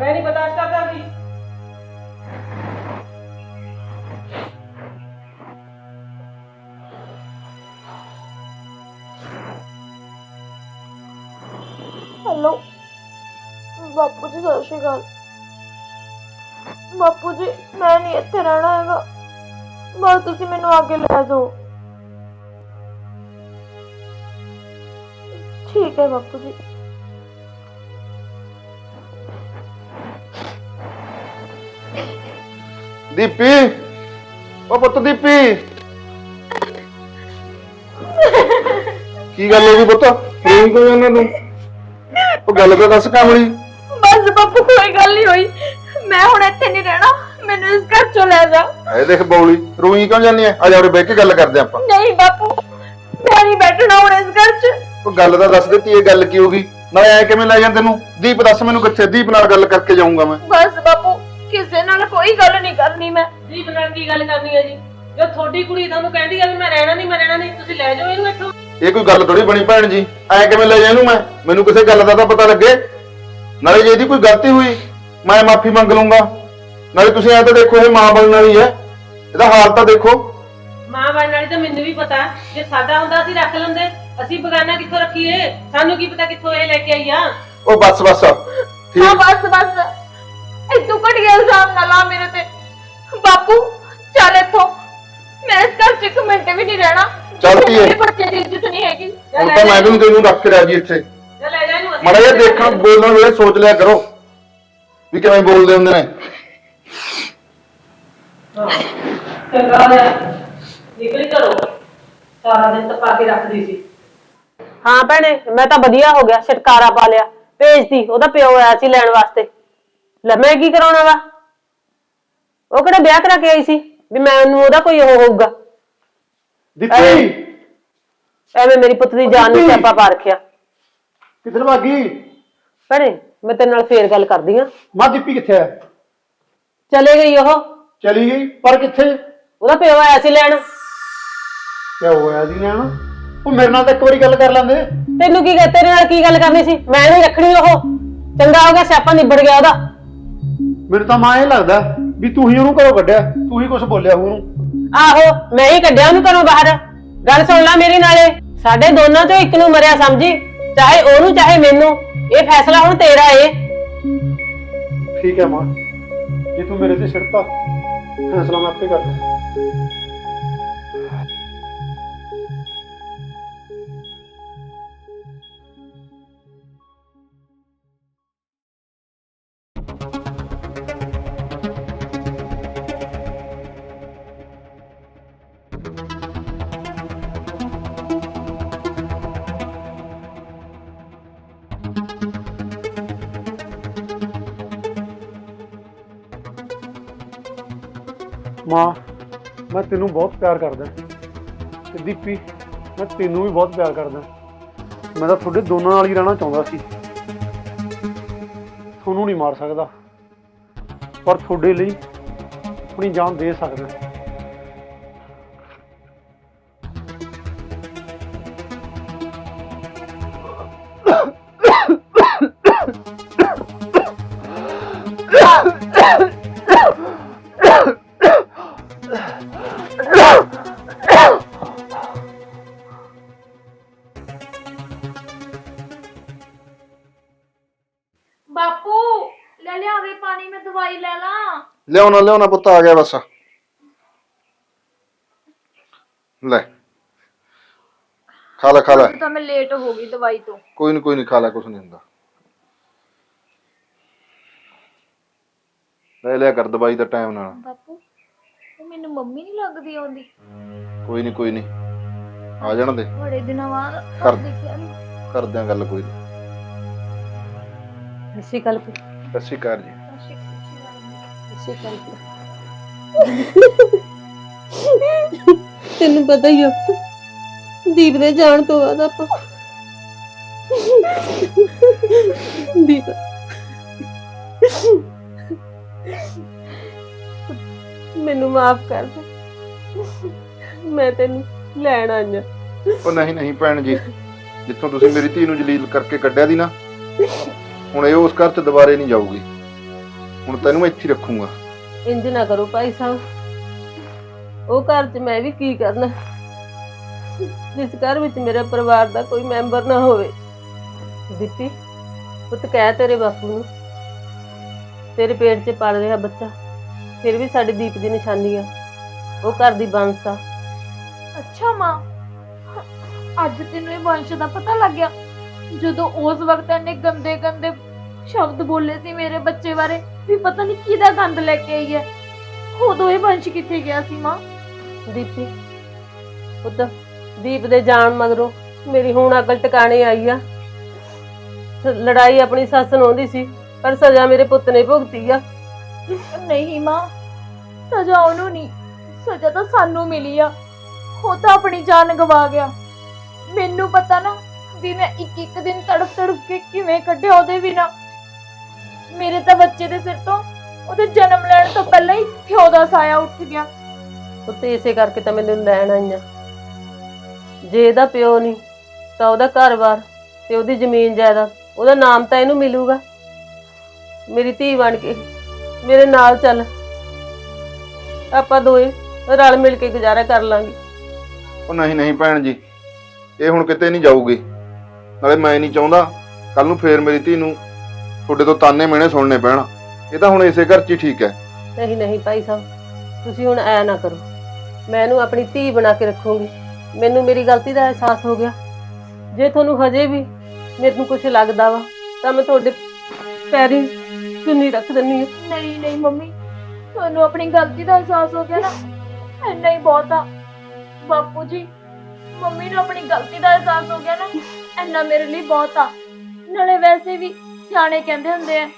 ਮੈਂ ਨਹੀਂ ਬਰਦਾਸ਼ਤ ਹੈਲੋ ਬਾਪੂ ਜੀ ਸਤਿ ਸ਼੍ਰੀ ਅਕਾਲ। ਬਾਪੂ ਜੀ ਮੈਂ ਨਹੀਂ ਇੱਥੇ ਰਹਿਣਾ ਹੈਗਾ। ਬਸ ਤੁਸੀਂ ਮੈਨੂੰ ਆ ਕੇ ਲੈ ਜਾਓ। ਠੀਕ ਹੈ ਬਾਪੂ ਜੀ। ਦੀਪੀ ਉਹ ਪੁੱਤ ਦੀਪੀ। ਕੀ ਗੱਲ ਹੋ ਗਈ ਪੁੱਤ? ਰੋਈ ਕਿਉਂ ਇਹਨਾਂ ਨੂੰ। ਉਹ ਗੱਲ ਤਾਂ ਦੱਸ ਕਾਮਲੀ। ਬਸ ਬਾਪੂ ਕੋਈ ਗੱਲ ਨਹੀਂ ਹੋਈ। ਮੈਂ ਹੁਣ ਇੱਥੇ ਨਹੀਂ ਰਹਿਣਾ। ਮੈਨੂੰ ਇਸ ਘਰ ਚੋਂ ਲੈ ਜਾ। ਐ ਦੇਖ ਬੌਲੀ ਰੋਈ ਕਿਉਂ ਜਾਂਦੀ ਐ? ਆ ਜਾ ਉਰੇ ਬਹਿ ਕੇ ਗੱਲ ਕਰਦੇ ਆਪਾਂ। ਨਹੀਂ ਬਾਪੂ ਮੈਂ ਨਹੀਂ ਬੈਠਣਾ ਹੁਣ ਇਸ ਘਰ 'ਚ। ਉਹ ਗੱਲ ਤਾਂ ਦੱਸ ਦਿੱਤੀ ਇਹ ਗੱਲ ਕੀ ਹੋ ਗਈ? ਨਾਲੇ ਐ ਕਿਵੇਂ ਲੈ ਜਾਂ ਤੈਨੂੰ? ਦੀਪ ਦੱਸ ਮੈਨੂੰ ਕਿੱਥੇ? ਦੀਪ ਨਾਲ ਗੱਲ ਕਰਕੇ ਜਾਊਂਗਾ ਮੈਂ। ਬਸ ਬਾਪੂ ਕਿਸੇ ਨਾਲ ਕੋਈ ਗੱਲ ਨਹੀਂ ਕਰਨੀ ਮੈਂ। ਦੀਪ ਨਾਲ ਕੀ ਗੱਲ ਕਰਨੀ ਹੈ ਜੀ? ਜੋ ਤੁਹਾਡੀ ਕੁੜੀ ਤੁਹਾਨੂੰ ਕਹਿੰਦੀ ਆ ਵੀ ਮੈਂ ਰਹਿਣਾ ਨਹੀਂ ਮੈਂ ਰਹਿਣਾ ਨਹੀਂ ਤੁਸੀਂ ਲੈ ਜਾਓ ਇਹਨੂੰ ਇੱਥੋਂ। ਇਹ ਕੋਈ ਗੱਲ ਥੋੜੀ ਬਣੀ ਭੈਣ ਜੀ? ਐ ਕਿਵੇਂ ਲੈ ਜਾ ਇਹਨੂੰ ਮੈਂ? ਮੈਨੂੰ ਕਿਸੇ ਗੱਲ ਦਾ ਤਾਂ ਪਤਾ ਲੱਗੇ। ਨਾਲੇ ਜੇ ਇਹਦੀ ਕੋਈ ਗਲਤੀ ਹੋਈ ਮੈਂ ਮਾਫੀ ਮੰਗ ਲੂੰਗਾ ਨਾਲੇ ਤੁਸੀਂ ਐ ਤਾਂ ਦੇਖੋ ਇਹ ਮਾਂ ਬਣਨ ਵਾਲੀ ਹੈ। ਇਹਦਾ ਹਾਲ ਤਾਂ ਦੇਖੋ। ਮਾਂ ਬਣਨ ਵਾਲੀ ਤਾਂ ਮੈਨੂੰ ਵੀ ਪਤਾ। ਜੇ ਸਾਡਾ ਹੁੰਦਾ ਅਸੀਂ ਰੱਖ ਲੈਂਦੇ। ਅਸੀਂ ਬਗਾਨਾ ਕਿੱਥੋਂ ਰੱਖੀਏ? ਸਾਨੂੰ ਕੀ ਪਤਾ ਕਿੱਥੋਂ ਇਹ ਲੈ ਕੇ ਆਈ ਆ? ਉਹ ਬੱਸ ਬੱਸ। ਹਾਂ ਠੀਕ ਬਸ ਬਸ। ਇਤੋਂ ਘਟੀਆ ਇਲਜ਼ਾਮ ਨਾ ਲਾ ਮੇਰੇ ਤੇ। ਬਾਪੂ ਚੱਲ ਇੱਥੋਂ। ਮੈਂ ਇਸ ਘਰ 'ਚ ਇੱਕ ਮਿੰਟ ਵੀ ਨਹੀਂ ਰਹਿਣਾ। ਚੱਲ ਧੀਏ। ਮੇਰੇ ਬੱਚੇ ਦੀ ਇੱਜ਼ਤ ਨਹੀਂ ਹੈਗੀ। ਹੁਣ ਤਾਂ ਮੈਂ ਵੀ ਤੈਨੂੰ ਰੱਖ ਕੇ ਰਾਜੀ ਇੱਥੇ। ਜਾਂ ਲੈ ਜਾ ਇਹਨੂੰ ਅਸੀਂ ਮਾੜਾ ਜਿਹਾ ਦੇਖਣ ਬੋਲਣ ਵੇਲੇ ਸੋਚ ਲਿਆ ਕਰੋ ਵੀ ਕਿਵੇਂ ਬੋਲਦੇ ਹੁੰਦੇ ਨੇ। ਚੰਗਾ ਹੋਇਆ। ਨਿਕਲੀ ਘਰੋਂ। ਸਾਰਾ ਦਿਨ ਤਾਂ ਪਾ ਕੇ ਰੱਖਦੀ ਸੀ। ਹਾਂ ਭੈਣੇ ਮੈਂ ਤਾਂ ਵਧੀਆ ਹੋ ਗਿਆ ਛਟਕਾਰਾ ਪਾ ਲਿਆ। ਭੇਜਦੀ ਉਹਦਾ ਪਿਓ ਆਇਆ ਸੀ ਲੈਣ ਵਾਸਤੇ। ਲੈ ਮੈਂ ਕੀ ਕਰਾਉਣਾ ਵਾ? ਉਹ ਕਿਹੜਾ ਵਿਆਹ ਕਰਾ ਕੇ ਆਈ ਸੀ? ਵੀ ਮੈਨੂੰ ਉਹਦਾ ਕੋਈ ਉਹ ਹੋਊਗਾ। ਦਿੱਤੀ। ਐਵੇਂ ਮੇਰੀ ਪੁੱਤ ਦੀ ਜਾਨ ਨੂੰ ਸਿਆਪਾ ਪਾ ਰੱਖਿਆ। ਕਿੱਧਰ ਭਾਗੀ ਭੈਣੇ ਮੈਂ ਤੇਰੇ ਨਾਲ ਫੇਰ ਗੱਲ ਕਰਦੀ ਆ। ਮਾਂ ਦੀਪੀ ਕਿੱਥੇ ਹੈ? ਚਲੇ ਗਈ ਉਹ। ਚਲੀ ਗਈ ਪਰ ਕਿੱਥੇ? ਉਹਦਾ ਪਿਓ ਆਇਆ ਸੀ ਲੈਣ। ਕਿਆ ਹੋਇਆ ਜੀ ਲੈਣ। ਉਹ ਮੇਰੇ ਨਾਲ ਤਾਂ ਇੱਕ ਵਾਰੀ ਗੱਲ ਕਰ ਲੈਂਦੇ। ਤੈਨੂੰ ਕੀ ਤੇਰੇ ਨਾਲ ਕੀ ਗੱਲ ਕਰਨੀ ਸੀ? ਮੈਂ ਨਹੀਂ ਰੱਖਣੀ ਉਹ। ਚੰਗਾ ਹੋ ਗਿਆ ਸਿਆਪਾ ਨਿਬੜ ਗਿਆ ਉਹਦਾ। ਮੈਨੂੰ ਤਾਂ ਮਾਂ ਇਹ ਲੱਗਦਾ ਵੀ ਤੂੰ ਹੀ ਉਹਨੂੰ ਘਰੋਂ ਕੱਢਿਆ ਤੂੰ ਹੀ ਕੁਝ ਬੋਲਿਆ ਉਹਨੂੰ। ਆਹੋ, ਮੈਂ ਹੀ ਕੱਢਿਆ ਉਹਨੂੰ ਘਰੋਂ ਬਾਹਰ। ਗੱਲ ਸੁਣ ਲੈ ਮੇਰੀ ਨਾਲੇ, ਸਾਡੇ ਦੋਨਾਂ ਚੋਂ ਇੱਕ ਨੂੰ ਮਰਿਆ ਸਮਝੀ, ਚਾਹੇ ਉਹਨੂੰ, ਚਾਹੇ ਮੈਨੂੰ। ਇਹ ਫੈਸਲਾ ਹੁਣ ਤੇਰਾ ਏ। ਠੀਕ ਹੈ ਮਾਂ, ਜੇ ਤੂੰ ਮੇਰੇ ਤੇ ਛਿੜਤਾ ਫੈਸਲਾ ਮੈਂ ਆਪੇ ਕਰ ਮਾਂ। ਮੈਂ ਤੈਨੂੰ ਬਹੁਤ ਪਿਆਰ ਕਰਦਾ। ਤੇ ਦੀਪੀ, ਮੈਂ ਤੈਨੂੰ ਵੀ ਬਹੁਤ ਪਿਆਰ ਕਰਦਾ। ਮੈਂ ਤਾਂ ਤੁਹਾਡੇ ਦੋਨਾਂ ਨਾਲ ਹੀ ਰਹਿਣਾ ਚਾਹੁੰਦਾ ਸੀ। ਤੁਹਾਨੂੰ ਨਹੀਂ ਮਾਰ ਸਕਦਾ। ਪਰ ਤੁਹਾਡੇ ਲਈ ਆਪਣੀ ਜਾਨ ਦੇ ਸਕਦਾ। ਲਿਆਉਣਾ ਲਿਆਉਣਾ ਪੁੱਤ ਆ ਗਿਆ ਬਸ। ਲੈ। ਖਾ ਲੈ ਖਾ ਲੈ। ਤਾਂ ਮੈਂ ਲੇਟ ਹੋ ਗਈ ਦਵਾਈ ਤੋਂ। ਕੋਈ ਨਹੀਂ ਕੋਈ ਨਹੀਂ ਖਾ ਲੈ ਕੁਛ ਨਹੀਂ ਹੁੰਦਾ। ਲੈ ਲਿਆ ਕਰ ਦਵਾਈ ਦਾ ਟਾਈਮ ਨਾਲ। ਬਾਪੂ ਉਹ ਮੈਨੂੰ ਮੰਮੀ ਨਹੀਂ ਲੱਗਦੀ ਆਉਂਦੀ। ਕੋਈ ਨਹੀਂ ਕੋਈ ਨਹੀਂ ਆ ਜਾਣ ਦੇ। ਬੜੇ ਦਿਨਾਂ ਬਾਅਦ ਕਰ- ਦੇਖਿਆ ਨੀ। ਕਰਦੇ ਆ ਗੱਲ ਕੋਈ ਨਹੀਂ ਸਤਿ ਸ਼੍ਰੀ ਅਕਾਲ ਜੀ। ਤੈਨੂੰ ਪਤਾ ਹੀ ਆ ਦੀਪ ਦੇ ਜਾਣ ਤੋਂ ਬਾਅਦ ਆਪਾਂ। ਦੀਪ। ਮੈਨੂੰ ਮਾਫ ਕਰ ਦੇ। ਮੈਂ ਤੈਨੂੰ ਲੈਣ ਆਇਆ ਉਹ ਨਹੀਂ ਨਹੀਂ ਭੈਣ ਜੀ ਜਿੱਥੋਂ ਤੁਸੀਂ ਮੇਰੀ ਧੀ ਨੂੰ ਜਲੀਲ ਕਰਕੇ ਕੱਢਿਆ ਦੀ ਨਾ ਹੁਣ ਇਹ ਉਸ ਘਰ 'ਚ ਦੁਬਾਰੇ ਨਹੀਂ ਜਾਊਗੀ। ਹੁਣ ਤੈਨੂੰ ਮੈਂ ਇੱਥੇ ਹੀ ਰੱਖੂੰਗਾ। ਇੰਜ ਨਾ ਕਰੋ ਭਾਈ ਸਾਹਿਬ। ਉਹ ਘਰ 'ਚ ਮੈਂ ਵੀ ਕੀ ਕਰਨਾ? ਜਿਸ ਘਰ ਵਿੱਚ ਮੇਰੇ ਪਰਿਵਾਰ ਦਾ ਕੋਈ ਮੈਂਬਰ ਨਾ ਹੋਵੇ। ਦਿੱਤੀ ਪੁੱਤ ਕਹਿ ਤੇਰੇ ਬਾਪੂ ਨੂੰ। ਤੇਰੇ ਪੇਟ 'ਚ ਪਲ ਰਿਹਾ ਬੱਚਾ। ਫਿਰ ਵੀ ਸਾਡੀ ਦੀਪ ਦੀ ਨਿਸ਼ਾਨੀ ਆ। ਉਹ ਘਰ ਦੀ ਬੰਸ ਆ। ਅੱਛਾ ਮਾਂ ਅੱਜ ਤੈਨੂੰ ਇਹ ਵੰਸ਼ ਦਾ ਪਤਾ ਲੱਗ ਗਿਆ। ਜਦੋਂ ਉਸ ਵਕਤ ਇਹਨੇ ਗੰਦੇ ਗੰਦੇ ਸ਼ਬਦ ਬੋਲੇ ਸੀ ਮੇਰੇ ਬੱਚੇ ਬਾਰੇ ਵੀ ਪਤਾ ਨਹੀਂ ਕਿਹਦਾ ਗੰਦ ਲੈ ਕੇ ਆਈ ਹੈ। ਉਦੋਂ ਇਹ ਵੰਸ਼ ਕਿੱਥੇ ਗਿਆ ਸੀ ਮਾਂ? ਦੀਪੀ ਪੁੱਤ ਦੀਪ ਦੇ ਜਾਣ ਮਗਰੋਂ ਮੇਰੀ ਹੁਣ ਅਕਲ ਟਿਕਾਣੇ ਆਈ ਆ। ਲੜਾਈ ਆਪਣੀ ਸੱਸ ਨੂੰ ਆਉਂਦੀ ਸੀ ਪਰ ਸਜ਼ਾ ਮੇਰੇ ਪੁੱਤ ਨੇ ਭੁਗਤੀ ਆ। ਨਹੀਂ ਮਾਂ ਸਜ਼ਾ ਉਹਨੂੰ ਨਹੀਂ ਸਜ਼ਾ ਤਾਂ ਸਾਨੂੰ ਮਿਲੀ ਆ। ਉਹ ਤਾਂ ਆਪਣੀ ਜਾਨ ਗਵਾ ਗਿਆ। ਮੈਨੂੰ ਪਤਾ ਨਾ ਵੀ ਮੈਂ ਇੱਕ ਇੱਕ ਦਿਨ ਤੜਫ ਤੜਫ ਕੇ ਕਿਵੇਂ ਕੱਢਿਆ ਉਹਦੇ ਬਿਨਾ। ਮੇਰੇ ਤਾਂ ਬੱਚੇ ਦੇ ਸਿਰ ਤੋਂ ਉਹਦੇ ਜਨਮ ਲੈਣ ਤੋਂ ਪਹਿਲਾਂ ਹੀ ਪਿਓ ਦਾ ਸਾਇਆ ਉੱਠ ਗਿਆ ਪੁੱਤ ਇਸੇ ਕਰਕੇ ਤਾਂ ਮੈਨੂੰ ਲੈਣ ਆਈਆਂ। ਜੇ ਇਹਦਾ ਪਿਓ ਨਹੀਂ ਤਾਂ ਉਹਦਾ ਘਰ-ਬਾਰ ਤੇ ਉਹਦੀ ਜ਼ਮੀਨ ਜਾਇਦਾਦ ਉਹਦਾ ਨਾਮ ਤਾਂ ਇਹਨੂੰ ਮਿਲੂਗਾ। ਮੇਰੀ ਧੀ ਬਣ ਕੇ ਮੇਰੇ ਨਾਲ ਚੱਲ। ਆਪਾਂ ਦੋਏ ਰਲ ਮਿਲ ਕੇ ਗੁਜ਼ਾਰਾ ਕਰ ਲਾਂਗੇ। ਉਹ ਨਹੀਂ ਨਹੀਂ ਭੈਣ ਜੀ ਇਹ ਹੁਣ ਕਿਤੇ ਨਹੀਂ ਜਾਊਗੀ। ਨਾਲੇ ਮੈਂ ਨਹੀਂ ਚਾਹੁੰਦਾ ਕੱਲ ਨੂੰ ਫੇਰ ਮੇਰੀ ਧੀ ਨੂੰ ਤੁਹਾਡੇ ਤੋਂ ਤਾਨੇ ਮਿਹਣੇ ਸੁਣਨੇ ਪੈਣ। ਇਹ ਤਾਂ ਹੁਣ ਇਸੇ ਘਰ 'ਚ ਹੀ ਠੀਕ ਹੈ। ਨਹੀਂ ਨਹੀਂ ਭਾਈ ਸਾਹਿਬ ਤੁਸੀਂ ਹੁਣ ਐ ਨਾ ਕਰੋ। ਮੈਂ ਇਹਨੂੰ ਆਪਣੀ ਧੀ ਬਣਾ ਕੇ ਰੱਖੂੰਗੀ। ਮੈਨੂੰ ਮੇਰੀ ਗਲਤੀ ਦਾ ਅਹਿਸਾਸ ਹੋ ਗਿਆ। ਜੇ ਤੁਹਾਨੂੰ ਹਜੇ ਵੀ ਮੈਨੂੰ ਕੁਝ ਲੱਗਦਾ ਵਾ ਤਾਂ ਮੈਂ ਤੁਹਾਡੇ ਪੈਰੀ ਚੁੰਨੀ ਰੱਖ ਦਿੰਨੀ ਆ ਨਹੀਂ ਨਹੀਂ ਮੰਮੀ ਤੁਹਾਨੂੰ ਆਪਣੀ ਗਲਤੀ ਦਾ ਅਹਿਸਾਸ ਹੋ ਗਿਆ ਨਾ ਇੰਨਾ ਹੀ ਬਹੁਤ ਆ। ਬਾਪੂ ਜੀ ਮੰਮੀ ਨੂੰ ਆਪਣੀ ਗਲਤੀ ਦਾ ਅਹਿਸਾਸ ਹੋ ਗਿਆ ਨਾ ਇੰਨਾ ਮੇਰੇ ਲਈ ਬਹੁਤ ਆ। ਨਾਲੇ ਵੈਸੇ ਵੀ ਸਿਆਣੇ ਕਹਿੰਦੇ ਹੁੰਦੇ ਆ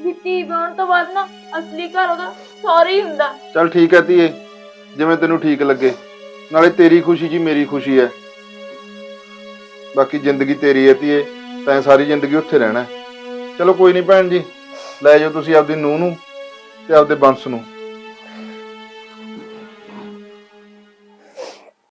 ਵੀ ਧੀ ਵਿਆਹੁਣ ਤੋਂ ਬਾਅਦ ਨਾ ਅਸਲੀ ਘਰ ਉਹਦਾ ਸਹੁਰਾ ਹੀ ਹੁੰਦਾ। ਚੱਲ ਠੀਕ ਹੈ ਧੀਏ, ਜਿਵੇਂ ਤੈਨੂੰ ਠੀਕ ਲੱਗੇ। ਨਾਲੇ ਤੇਰੀ ਖੁਸ਼ੀ ਜੀ ਮੇਰੀ ਖੁਸ਼ੀ ਹੈ। ਬਾਕੀ ਜ਼ਿੰਦਗੀ ਤੇਰੀ ਹੈ ਧੀਏ, ਤੈਂ ਸਾਰੀ ਜ਼ਿੰਦਗੀ ਉੱਥੇ ਰਹਿਣਾ ਹੈ। ਚਲੋ ਕੋਈ ਨਹੀਂ ਭੈਣ ਜੀ, ਲੈ ਜਾਓ ਤੁਸੀਂ ਆਪਦੀ ਨੂੰਹ ਨੂੰ ਤੇ ਆਪਦੇ ਬੰਸ ਨੂੰ।